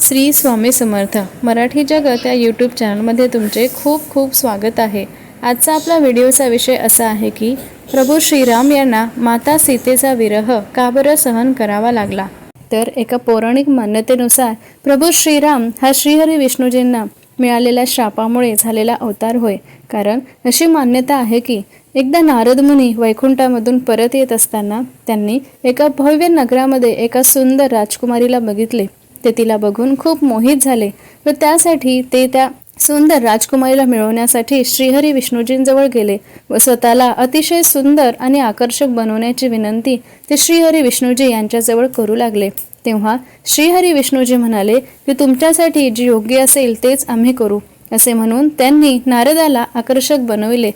श्री स्वामी समर्थ. मराठी जगत या यूट्यूब चॅनलमध्ये तुमचे खूप खूप स्वागत आहे. आजचा आपला व्हिडिओचा विषय असा आहे की प्रभू श्रीराम यांना माता सीतेचा विरह का बरं सहन करावा लागला? तर एका पौराणिक मान्यतेनुसार प्रभू श्रीराम हा श्रीहरी विष्णूजींना मिळालेल्या शापामुळे झालेला अवतार होय. कारण अशी मान्यता आहे की एकदा नारद मुनी वैकुंठामधून परत येत असताना त्यांनी एका भव्य नगरामध्ये एका सुंदर राजकुमारीला बघितले. ते तिला बघून खूप मोहित झाले व त्यासाठी ते त्या सुंदर राजकुमारीला मिळवण्यासाठी श्रीहरी विष्णूजींजवळ गेले व स्वतःला अतिशय सुंदर आणि आकर्षक बनवण्याची विनंती ते श्रीहरी विष्णूजी यांच्याजवळ करू लागले. तेव्हा श्रीहरी विष्णूजी म्हणाले की तुमच्यासाठी जे योग्य असेल तेच आम्ही करू असे म्हणून त्यांनी नारदाला आकर्षक बनविले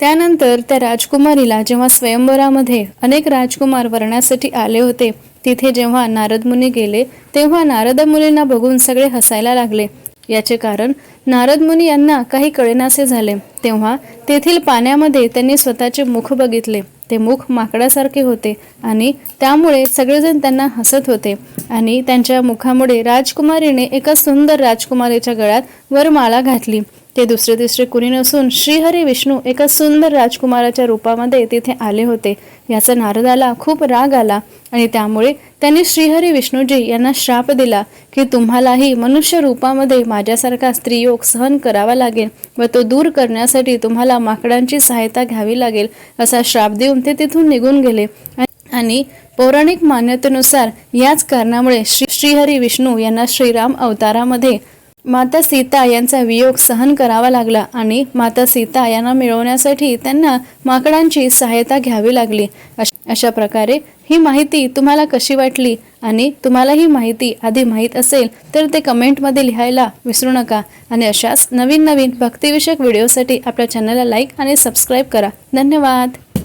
त्यानंतर त्या राजकुमारीला जेव्हा स्वयंवरामध्ये अनेक राजकुमार वरण्यासाठी आले होते तिथे जेव्हा नारद मुनी गेले तेव्हा नारद मुनींना बघून सगळे हसायला लागले. याचे कारण नारद मुनी यांना काही कळेनासे झाले. तेव्हा तेथील पाण्यामध्ये त्यांनी स्वतःचे मुख बघितले. ते मुख माकडासारखे होते आणि त्यामुळे सगळेजण त्यांना हसत होते आणि त्यांच्या मुखामुळे राजकुमारीने एका सुंदर राजकुमारीच्या गळ्यात वरमाळा घातली. ते दुसरे तिसरे कुणी नसून श्रीहरी विष्णू एका सुंदर राजकुमाराच्या रूपामध्ये तिथे आले होते. याचा नारदाला खूप राग आला आणि त्यामुळे त्यांनी श्रीहरी विष्णूजी यांना श्राप दिला की तुम्हालाही मनुष्य रूपामध्ये माझ्यासारखा स्त्रियो रोग सहन करावा लागेल व तो दूर करण्यासाठी तुम्हाला माकडांची सहायता घ्यावी लागेल असा श्राप देऊन ते तिथून निघून गेले. आणि पौराणिक मान्यतेनुसार याच कारणामुळे श्री श्रीहरी विष्णू यांना श्रीराम अवतारामध्ये माता सीता यांचा वियोग सहन करावा लागला आणि माता सीता यांना मिळवण्यासाठी त्यांना माकडांची सहायता घ्यावी लागली. अश- अशा प्रकारे ही माहिती तुम्हाला कशी वाटली आणि तुम्हाला ही माहिती आधी माहीत असेल तर ते कमेंटमध्ये लिहायला विसरू नका. आणि अशाच नवीन नवीन भक्तिविषयक व्हिडिओसाठी आपल्या चॅनलला लाईक आणि सबस्क्राईब करा. धन्यवाद!